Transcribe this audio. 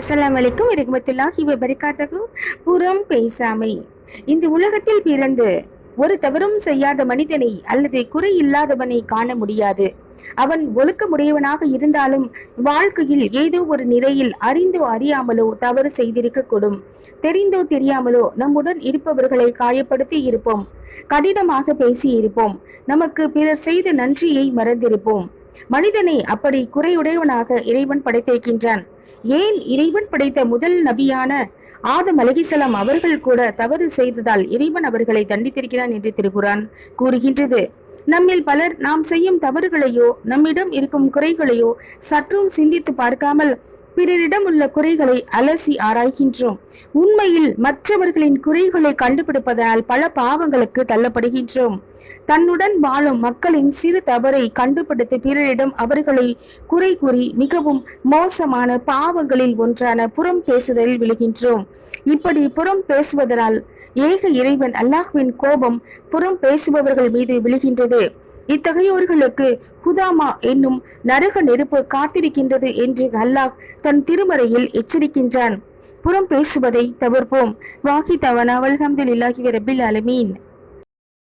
அஸ்லாம் வலைக்கும் வரஹ்மத்துல்லாஹி வபரிகாத்தகு புறம் பேசாமை. இந்த உலகத்தில் பிறந்து ஒரு தவறும் செய்யாத மனிதனை அல்லது குறை இல்லாதவனை காண முடியாது. அவன் ஒழுக்கமுடையவனாக இருந்தாலும் வாழ்க்கையில் ஏதோ ஒரு நிலையில் அறிந்தோ அறியாமலோ தவறு செய்திருக்க கூடும் தெரிந்தோ தெரியாமலோ நம்முடன் இருப்பவர்களை காயப்படுத்தி இருப்போம். கடினமாக பேசி இருப்போம். நமக்கு பிறர் செய்த நன்றியை மறந்திருப்போம். மனிதனை அப்படி குறையுடையவனாக இறைவன் படைத்திருக்கின்றான். ஏன் இறைவன் படைத்த முதல் நபியான ஆதம் அலகிசலாம் அவர்கள் கூட தவறு செய்ததால் இறைவன் அவர்களை தண்டித்திருக்கிறான் என்று திருகுரான் கூறுகின்றது. நம்மில் பலர் நாம் செய்யும் தவறுகளையோ நம்மிடம் இருக்கும் குறைகளையோ சற்றும் சிந்தித்து பார்க்காமல் பிறரிடம் உள்ள குறைகளை அலசி ஆராய்கின்றோம். உண்மையில் மற்றவர்களின் குறைகளை கண்டுபிடிப்பதனால் பல பாவங்களுக்கு தள்ளப்படுகின்றோம். தன்னுடன் வாழும் மக்களின் சிறு தவறை கண்டுபிடித்து பிறரிடம் அவர்களை குறை கூறி மிகவும் மோசமான பாவங்களில் ஒன்றான புறம் பேசுதலில் விழுகின்றோம். இப்படி புறம் பேசுவதனால் ஏக இறைவன் அல்லாஹ்வின் கோபம் புறம் பேசுபவர்கள் மீது விழுகின்றது. இத்தகையோர்களுக்கு குதாமா என்னும் நரக நெருப்பு காத்திருக்கின்றது என்று அல்லாஹ் தன் திருமறையில் எச்சரிக்கின்றான். புறம் பேசுவதை தவிர்ப்போம். வாகி தவனா வல்ஹம்துலில்லாஹி ரபில் அலமீன்